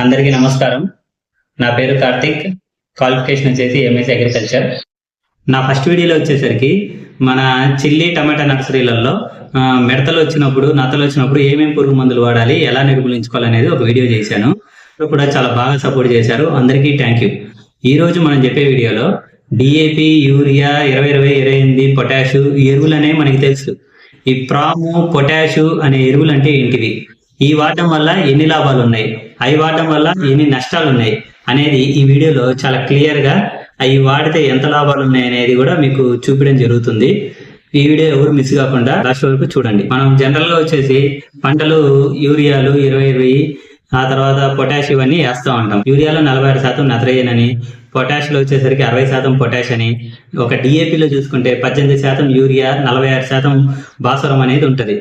అందరికీ నమస్కారం. నా పేరు కార్తిక్ క్వాలిఫికేషన్ వచ్చేసి ఎంఎస్ అగ్రికల్చర్ నా ఫస్ట్ వీడియోలో వచ్చేసరికి మన చిల్లి టమాటా నర్సరీలలో మిడతలు వచ్చినప్పుడు నత్తలు వచ్చినప్పుడు ఏమేమి పురుగు మందులు వాడాలి ఎలా నిర్మూలించుకోవాలనేది ఒక వీడియో చేశాను. కూడా చాలా బాగా సపోర్ట్ చేశారు. అందరికీ థ్యాంక్ యూ ఈ రోజు మనం చెప్పే వీడియోలో డిఏపి యూరియా ఇరవై ఇరవై ఇరవై ఎనిమిది పొటాషు ఈ ఎరువులు అనేవి మనకి తెలుసు. ఈ ప్రాము పొటాషు అనే ఎరువులు అంటే ఏంటివి? ఈ వాడటం వల్ల ఎన్ని లాభాలు ఉన్నాయి? అవి వాడటం వల్ల ఎన్ని నష్టాలు ఉన్నాయి అనేది ఈ వీడియోలో చాలా క్లియర్గా అవి వాడితే ఎంత లాభాలు ఉన్నాయి అనేది కూడా మీకు చూపించడం జరుగుతుంది. ఈ వీడియో ఎవరు మిస్ కాకుండా లాస్ట్ వరకు చూడండి. మనం జనరల్గా వచ్చేసి పంటలు యూరియాలు ఇరవై ఇరవై ఆ తర్వాత పొటాష్ ఇవన్నీ వేస్తూ ఉంటాం. యూరియాలో నలభై ఆరు శాతం నత్రజన్ అని పొటాష్లో వచ్చేసరికి అరవై శాతం పొటాష్ అని ఒక డిఏపిలో చూసుకుంటే పద్దెనిమిది శాతం యూరియా నలభై ఆరు శాతం భాస్వరం అనేది ఉంటుంది.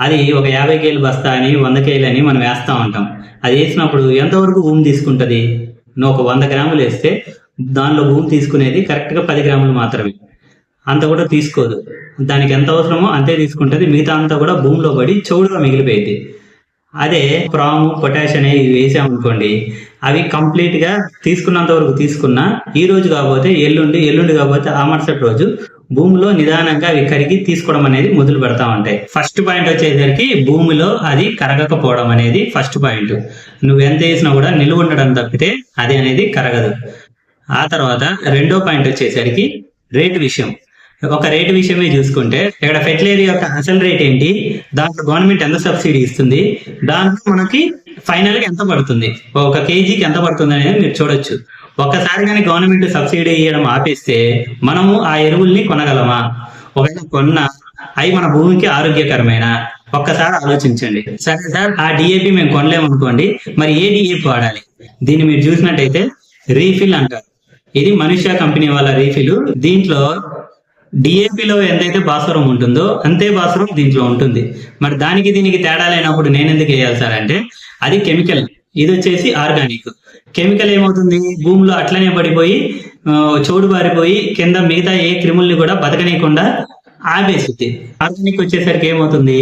అది ఒక యాభై కేలు బస్తా అని వంద కేలు అని మనం వేస్తూ ఉంటాం. అది వేసినప్పుడు ఎంతవరకు భూమి తీసుకుంటుంది? నువ్వు ఒక వంద గ్రాములు వేస్తే దానిలో భూమి తీసుకునేది కరెక్ట్గా పది గ్రాములు మాత్రమే. అంత కూడా తీసుకోదు. దానికి ఎంత అవసరమో అంతే తీసుకుంటుంది. మిగతా అంతా కూడా భూమిలో పడి చౌడుగా మిగిలిపోయింది. అదే ప్రాము పొటాష్ అనేవి వేసామనుకోండి అవి కంప్లీట్గా తీసుకున్నంత వరకు తీసుకున్నా ఈ రోజు కాకపోతే ఎల్లుండి ఎల్లుండి కాకపోతే ఆ మరుసటి రోజు భూమిలో నిదానంగా అవి కరిగి తీసుకోవడం అనేది మొదలు పెడతా ఉంటాయి. ఫస్ట్ పాయింట్ వచ్చేసరికి భూమిలో అది కరగకపోవడం అనేది ఫస్ట్ పాయింట్ నువ్వు ఎంత వేసినా కూడా నిలువ ఉండడం తప్పితే అది అనేది కరగదు. ఆ తర్వాత రెండో పాయింట్ వచ్చేసరికి రేటు విషయం. ఒక రేటు విషయమే చూసుకుంటే ఇక్కడ ఫెర్టిలైజర్ యొక్క అసలు రేట్ ఏంటి? దాంట్లో గవర్నమెంట్ ఎంత సబ్సిడీ ఇస్తుంది? దాంట్లో మనకి ఫైనల్గా ఎంత పడుతుంది? ఒక కేజీకి ఎంత పడుతుంది అనేది మీరు చూడొచ్చు. ఒక్కసారి కానీ గవర్నమెంట్ సబ్సిడీ ఇవ్వడం ఆపేస్తే మనము ఆ ఎరువుల్ని కొనగలమా? ఒకవేళ కొన్నా అవి మన భూమికి ఆరోగ్యకరమైన? ఒక్కసారి ఆలోచించండి. సరే సార్ ఆ డిఏపి మేము కొనలేమనుకోండి మరి ఏ డిఏపి వాడాలి? దీన్ని మీరు చూసినట్టయితే రీఫిల్ అంటారు. ఇది మనుష్య కంపెనీ వాళ్ళ రీఫిల్. దీంట్లో డిఏపిలో ఎంతైతే భాస్వరం ఉంటుందో అంతే భాస్వరం దీంట్లో ఉంటుంది. మరి దానికి దీనికి తేడా లేనప్పుడు నేను ఎందుకు వేయాలి సార్ అంటే అది కెమికల్. ఇది వచ్చేసి ఆర్గానిక్. కెమికల్ ఏమవుతుంది? భూమిలో అట్లనే పడిపోయి చౌడు బారిపోయి కింద మిగతా ఏ క్రిముల్ని కూడా బతకనీయకుండా ఆపేస్తుంది. ఆర్గానిక్ వచ్చేసరికి ఏమవుతుంది?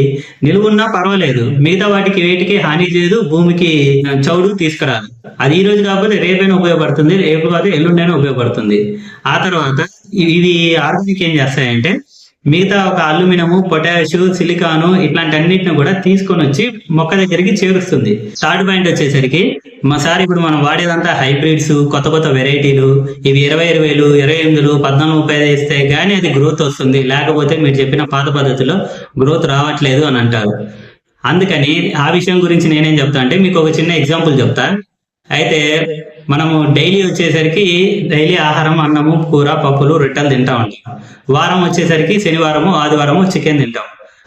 నిలువున్నా పర్వాలేదు. మిగతా వాటికి వేటికి హాని చేయదు భూమికి చౌడు తీసుకురాదు. అది ఈ రోజు కాకపోతే రేపైనా ఉపయోగపడుతుంది రేపు కాదు ఎల్లుండైనా ఉపయోగపడుతుంది. ఆ తర్వాత ఇవి ఇవి ఆర్గానిక్ ఏం చేస్తాయంటే మిగతా ఒక అల్యూమినియము పొటాషు సిలికాను ఇట్లాంటి అన్నిటిని కూడా తీసుకొని వచ్చి మొక్క దగ్గరికి చేరుస్తుంది. థర్డ్ పాయింట్ వచ్చేసరికి మా సార్ ఇప్పుడు మనం వాడేదంతా హైబ్రిడ్స్ కొత్త కొత్త వెరైటీలు ఇవి ఇరవై ఇరవైలు ఇరవై ఎనిమిదిలు పద్నాలుగు ముప్పై ఇస్తే గానీ అది గ్రోత్ వస్తుంది. లేకపోతే మీరు చెప్పిన పాత పద్ధతిలో గ్రోత్ రావట్లేదు అని అంటారు. అందుకని ఆ విషయం గురించి నేనేం చెప్తా అంటే మీకు ఒక చిన్న ఎగ్జాంపుల్ చెప్తా. అయితే మనము డైలీ వచ్చేసరికి డైలీ ఆహారం అన్నము కూర పప్పులు రొట్టెలు తింటా ఉంటాం వారం వచ్చేసరికి శనివారము ఆదివారము చికెన్ తింటాం.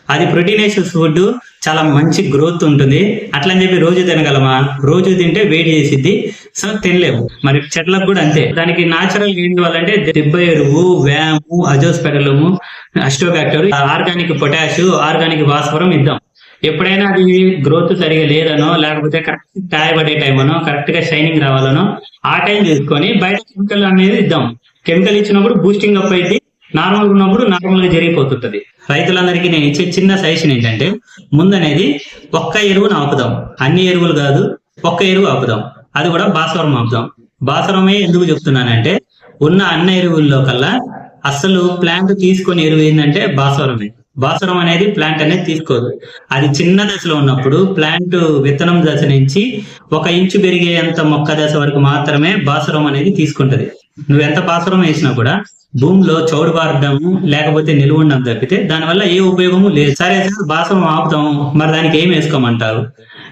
అది ప్రోటీనేషియస్ ఫుడ్ చాలా మంచి గ్రోత్ ఉంటుంది. అట్లని చెప్పి రోజు తినగలమా? రోజు తింటే వేడి చేసిద్ది. సో తినలేము. మరి చెట్లకు కూడా అంతే. దానికి నాచురల్ ఏంటి వాళ్ళంటే దిబ్బ ఎరువు వ్యాము అజోస్పెరలము అస్టోబ్యాక్టర్ ఆర్గానిక్ పొటాష్ ఆర్గానిక్ భాస్వరం ఇద్దాం. ఎప్పుడైనా అది గ్రోత్ సరిగా లేదనో లేకపోతే కరెక్ట్ కాయబడే టైం అనో కరెక్ట్గా షైనింగ్ రావాలనో ఆ టైం తీసుకొని బయట కెమికల్ అనేది ఇద్దాం. కెమికల్ ఇచ్చినప్పుడు బూస్టింగ్ అప్ అయింది నార్మల్ ఉన్నప్పుడు నార్మల్గా జరిగిపోతుంటది. రైతులందరికీ నేను ఇచ్చే చిన్న సజెషన్ ఏంటంటే ముందనేది ఒక్క ఎరువును ఆపుదాం. అన్ని ఎరువులు కాదు ఒక్క ఎరువు ఆపుదాం. అది కూడా భాస్వరం ఆపుదాం. భాస్వరమే ఎందుకు చెప్తున్నానంటే ఉన్న అన్న ఎరువుల్లో కల్లా అసలు ప్లాంట్ తీసుకొని ఎరువు ఏంటంటే భాస్వరమే. భాస్వరం అనేది ప్లాంట్ అనేది తీసుకోదు. అది చిన్న దశలో ఉన్నప్పుడు ప్లాంట్ విత్తనం దశ నుంచి ఒక ఇంచు పెరిగేంత మొక్క దశ వరకు మాత్రమే భాస్వరం అనేది తీసుకుంటది. నువ్వు ఎంత భాస్వరం వేసినా కూడా భూమిలో చౌడు పారడము లేకపోతే నిలువ ఉండడం తప్పితే దానివల్ల ఏ ఉపయోగము లేదు. సరే సార్ భాస్వరం ఆపుతాము. మరి దానికి ఏం వేసుకోమంటారు?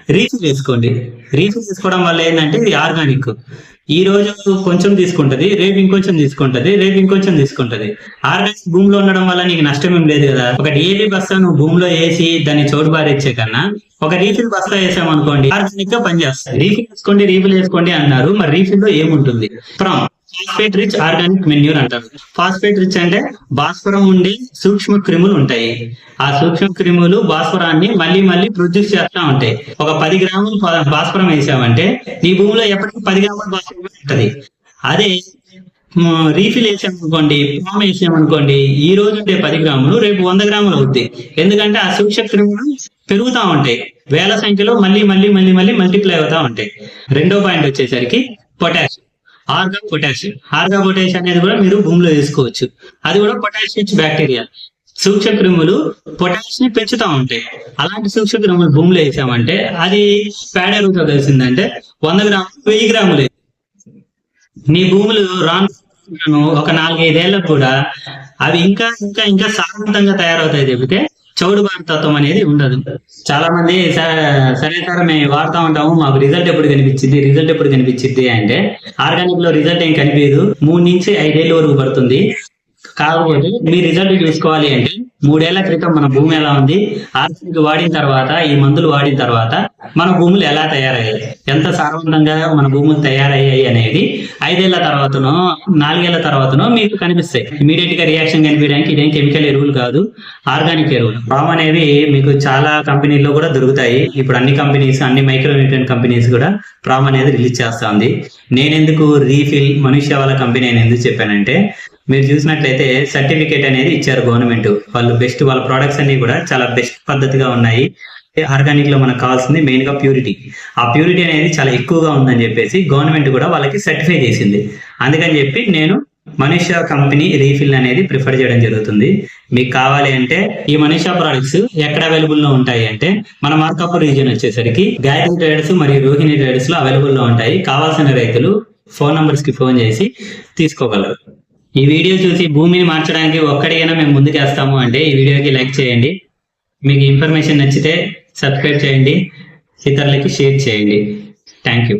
రీఫిల్ వేసుకోండి రీఫిల్ చేసుకోవడం వల్ల ఏంటంటే ఇది ఆర్గానిక్ ఈ రోజు కొంచెం తీసుకుంటది రేపు ఇంకొంచెం తీసుకుంటది రేపు ఇంకొంచెం తీసుకుంటది. ఆర్గానిక్ భూమిలో ఉండడం వల్ల నీకు నష్టం ఏం లేదు కదా. ఒక డైలీ బస్తా నువ్వు భూమిలో వేసి దాన్ని చోటు బారేచ్చే కన్నా ఒక రీఫిల్ బస్తా వేసామనుకోండి ఆర్గానిక్గా పనిచేస్తుంది. రీఫిల్ వేసుకోండి రీఫిల్ వేసుకోండి అన్నారు మరి రీఫిల్లో ఏముంటుంది? From phosphate rich organic manure అంటారు. ఫాస్ఫేట్ రిచ్ అంటే భాస్వరం ఉండే సూక్ష్మ క్రిములు ఉంటాయి. ఆ సూక్ష్మ క్రిములు భాస్వరాన్ని మళ్ళీ మళ్ళీ ప్రొడ్యూస్ చేస్తా ఉంటాయి. ఒక పది గ్రాములు భాస్వరం వేసామంటే నీ భూమిలో ఎప్పటికీ పది గ్రాముల భాస్వరం ఉంటది. అదే రీఫిల్ వేసామనుకోండి పామ్ వేసామనుకోండి ఈ రోజు ఉండే పది గ్రాములు రేపు వంద గ్రాములు అవుద్ది. ఎందుకంటే ఆ సూక్ష్మ క్రిములు పెరుగుతా ఉంటాయి. వేల సంఖ్యలో మళ్ళీ మళ్ళీ మళ్ళీ మళ్ళీ మల్టిప్లై అవుతా ఉంటాయి. రెండో పాయింట్ వచ్చేసరికి పొటాషియం ఆర్గా పొటాషియం. ఆర్గా పొటాషియం అనేది కూడా మీరు భూమిలో వేసుకోవచ్చు. అది కూడా పొటాషియం బ్యాక్టీరియా. సూక్ష్మ క్రిములు పొటాష్ని పెంచుతా ఉంటాయి. అలాంటి సూక్ష్మ క్రిములు భూమిలో వేసామంటే అది పేడ ఎరువుతో కలిసిందంటే వంద గ్రాములు వెయ్యి గ్రాములు నీ భూములు రాను ఒక నాలుగైదేళ్ళకు కూడా అవి ఇంకా ఇంకా ఇంకా సారవంతంగా తయారవుతాయి చెబితే చౌడు తత్వం అనేది ఉండదు. చాలా మంది "స- సరే సార్ మేము వాడుతూ ఉంటాము మాకు రిజల్ట్ ఎప్పుడు కనిపించింది రిజల్ట్ ఎప్పుడు కనిపించింది అంటే ఆర్గానిక్లో రిజల్ట్ ఏం కనిపించదు. మూడు నుంచి ఐదేళ్ళ వరకు పడుతుంది. కాకపోతే మీ రిజల్ట్ చూసుకోవాలి అంటే మూడేళ్ళ క్రితం మన భూమి ఎలా ఉంది? ఆర్గానిక్ వాడిన తర్వాత ఈ మందులు వాడిన తర్వాత మన భూములు ఎలా తయారయ్యాయి? ఎంత సారవంతంగా మన భూములు తయారయ్యాయి అనేది ఐదేళ్ళ తర్వాతనో నాలుగేళ్ళ తర్వాతనో మీకు కనిపిస్తాయి. ఇమీడియట్గా రియాక్షన్ కనిపించడానికి ఇదేం కెమికల్ ఎరువులు కాదు. ఆర్గానిక్ ఎరువులు రామ్ అనేవి మీకు చాలా కంపెనీల్లో కూడా దొరుకుతాయి. ఇప్పుడు అన్ని కంపెనీస్ అన్ని మైక్రో న్యూట్రియన్ కంపెనీస్ కూడా ప్రామ్ అనేది రిలీజ్ చేస్తా ఉంది. నేనెందుకు రీఫిల్ మనుష్య వాళ్ళ కంపెనీ అని ఎందుకు చెప్పానంటే మీరు చూసినట్లయితే సర్టిఫికేట్ అనేది ఇచ్చారు గవర్నమెంట్ వాళ్ళు బెస్ట్ వాళ్ళ ప్రొడక్ట్స్ అన్ని కూడా చాలా బెస్ట్ పద్ధతిగా ఉన్నాయి. ఆర్గానిక్లో మనకు కావాల్సింది మెయిన్గా ప్యూరిటీ ఆ ప్యూరిటీ అనేది చాలా ఎక్కువగా ఉందని చెప్పేసి గవర్నమెంట్ కూడా వాళ్ళకి సర్టిఫై చేసింది. అందుకని చెప్పి నేను మనీషా కంపెనీ రీఫిల్ అనేది ప్రిఫర్ చేయడం జరుగుతుంది. మీకు కావాలి అంటే ఈ మనీషా ప్రొడక్ట్స్ ఎక్కడ అవైలబుల్లో ఉంటాయి అంటే మన మార్కాపూర్ రీజియన్ వచ్చేసరికి గాయత్రి ట్రేడర్స్ మరియు రోహిణి ట్రేడర్స్లో అవైలబుల్లో ఉంటాయి. కావాల్సిన రైతులు ఫోన్ నంబర్స్కి ఫోన్ చేసి తీసుకోగలరు. ఈ వీడియో చూసి భూమిని మార్చడానికి ఒక్కడికైనా మేము ముందుకేస్తాము అంటే ఈ వీడియోకి లైక్ చేయండి. మీకు ఇన్ఫర్మేషన్ నచ్చితే సబ్స్క్రైబ్ చేయండి. ఇతరులకి షేర్ చేయండి. Thank you.